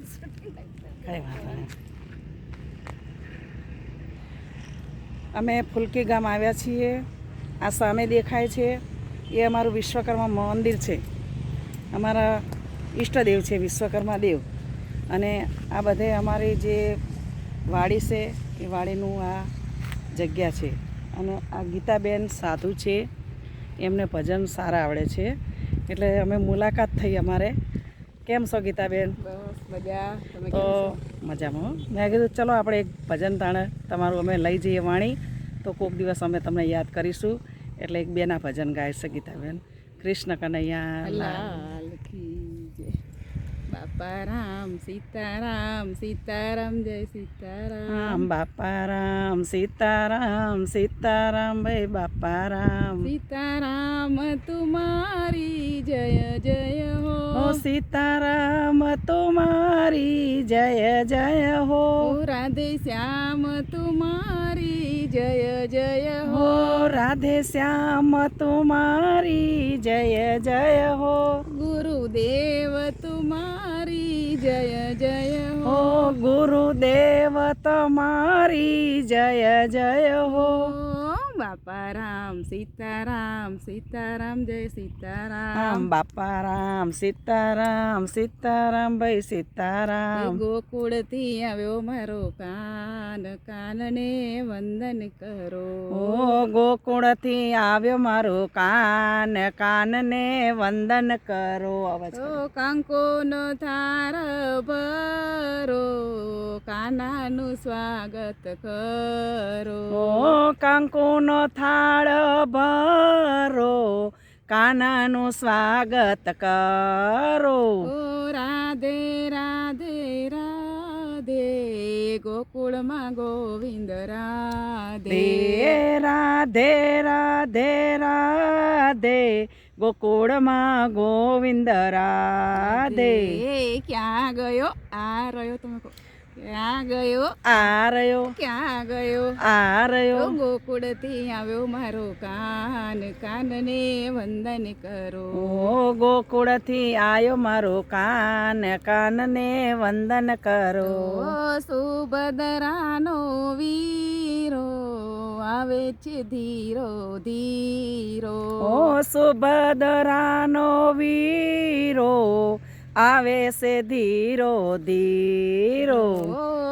અમે ફુલકી ગામ આવ્યા છીએ. આ સામે દેખાય છે. એ અમારું વિશ્વકર્મા મંદિર છે. અમારા ઈષ્ટદેવ છે, વિશ્વકર્મા દેવ. અને આ બધે અમારી જે વાડી છે, એ વાડીનું આ જગ્યા છે. અને આ ગીતાબેન સાધુ છે. એમને ભજન સારા આવડે છે. એટલે અમે મુલાકાત થઈ અમારે. કેમ છો ગીતાબેન? બસ મજા. તો મજામાં મેં કીધું ચલો આપણે એક ભજન તાણે તમારું અમે લઈ જઈએ વાણી. તો કોઈક દિવસ અમે તમને યાદ કરીશું. એટલે એક બેના ભજન ગાય છે ગીતાબેન. કૃષ્ણ કનૈયા બાપા રામ સીતારામ સીતારામ જય સીતારામ રામ બાપા રામ સીતારામ સીતારામ ભાઈ બાપા રામ સીતારામ તુમારી જય જય હો ઓ સીતારામ તુમારી જય જય હો ઓ રાધે શ્યામ તુમારી જય જય હો હો રાધે શ્યામ તુમારી જય જય હો. ગુરુદેવ તુમારી જય જય હો. ગુરુદેવ તમારી જય જય હો બાપા રામ સીતારામ સીતારામ જય સીતારામ બાપારામ બાપા રામ સીતારામ સીતારામ ભાઈ સીતારામ ગોકુળથી આવ્યો મારો કાન કાનને વંદન કરો ઓ ગોકુળથી આવ્યો મારો કાન કાનને વંદન કરો અવાજ. કાંકો નો થાર ભરો કાનાનું સ્વાગત કરો કંકુનો થાળ ભરો કાનાનું સ્વાગત કરો. રાધે રાધે રાધે ગોકુળમાં ગોવિંદ રાધે. રાધે રાધે રાધે ગોકુળમાં ગોવિંદ રાધે. ક્યાં ગયો? આ રહ્યો તમે ક્યાં ગયો? આ રહ્યો. ક્યાં ગયો? આ રહ્યો. આવ્યો મારો કાન કાનને વંદન કરો. ઓ આવ્યો મારો કાન કાનને વંદન કરો. સુભદ્રાનો વીરો આવે છે ધીરો ધીરો. ઓ સુભદ્રાનો વીરો આવે છે ધીરો ધીરો.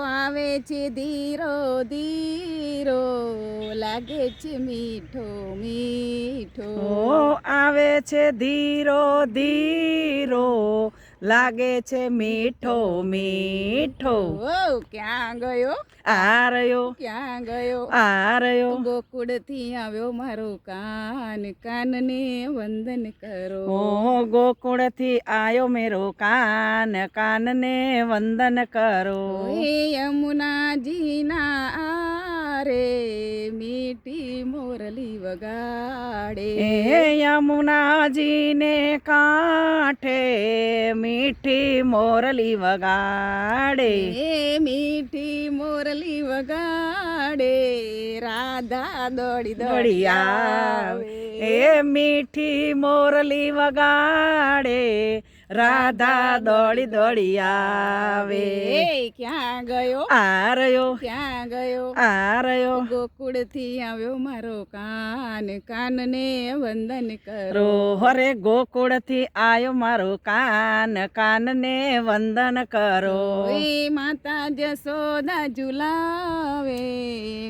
આવે છે ધીરો ધીરો. લાગે છે મીઠો મીઠો. આવે છે ધીરો ધીરો. લાગે છે મીઠો મીઠો. ક્યાં ગયો? આ રહ્યો. ક્યાં ગયો? આ રહ્યો. ગોકુળથી આવ્યો મારો કાન કાનને વંદન કરો. ઓ ગોકુળથી આવ્યો મેરો કાન કાનને વંદન કરો. હે યમુનાજીના આરે મીઠી મોરલી વગાડે યમુનાજીને કાંઠે મીઠી મોરલી વગાડે મીઠી મોરલી વગાડે રાધા દોડી દોડી આવે એ મીઠી મોરલી વગાડે રાધા દોડી દોડી આવે. ક્યાં ગયો? આ રહ્યો. ક્યાં ગયો? આ રહ્યો. ગોકુળથી આવ્યો મારો કાન કાનને વંદન કરો. હરે ગોકુળ ગોકુળથી આવ્યો મારો કાન કાનને વંદન કરો. એ માતા જસોદા ઝુલાવે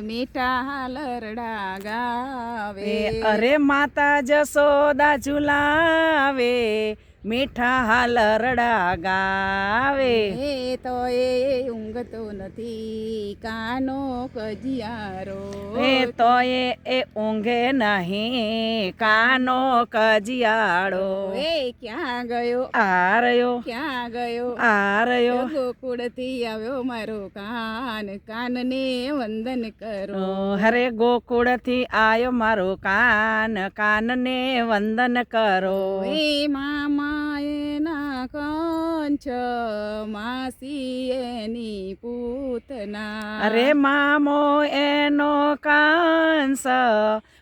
મીઠા હાલરડા ગાવે. અરે માતા જસોદા ઝુલાવે મીઠા હાલરડા ગાવે એ તો એ ઊંઘતો નથી કાનો કજિયારો. એ તો એ એ ઊંઘે નહીં કાનો કજિયાળો એ ક્યાં ગયો? આ રહ્યો ક્યાં ગયો? આ રહ્યો. ગોકુળથી આવ્યો મારો કાન કાનને વંદન કરો. હરે ગોકુળથી આવ્યો મારો કાન કાનને વંદન કરો. એ મામા કંચ માસી એની પૂતના. અરે મામો એનો કાંસ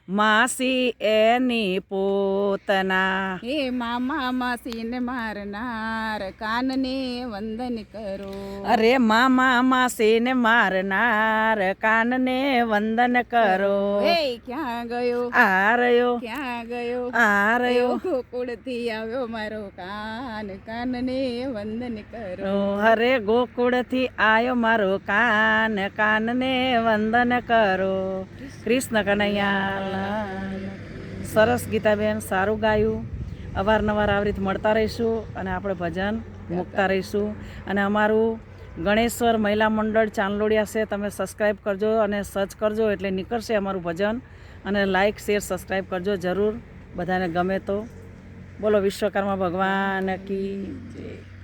માસી એની પોતના હે મામા માસીને મારનાર કાનને વંદન કરો. અરે મામા માસીને મારનાર કાનને વંદન કરો. હે ક્યાં ગયો? આ રહ્યો. ક્યાં ગયો? આ રહ્યો. ગોકુળથી આવ્યો મારો કાન કાનને વંદન કરો. અરે ગોકુળથી આવ્યો મારો કાન કાનને વંદન કરો. કૃષ્ણ કનૈયા. સરસ ગીતાબેન સારું ગાયું. અવારનવાર આવી રીતે મળતા રહીશું અને આપણે ભજન મૂકતા રહીશું. અને અમારું ગણેશ્વર મહિલા મંડળ ચાંદલોડિયા છે તમે સબસ્ક્રાઈબ કરજો અને સર્ચ કરજો એટલે નીકળશે અમારું ભજન. અને લાઇક શેર સબસ્ક્રાઈબ કરજો જરૂર. બધાને ગમે તો. બોલો વિશ્વકર્મા ભગવાન કી જય.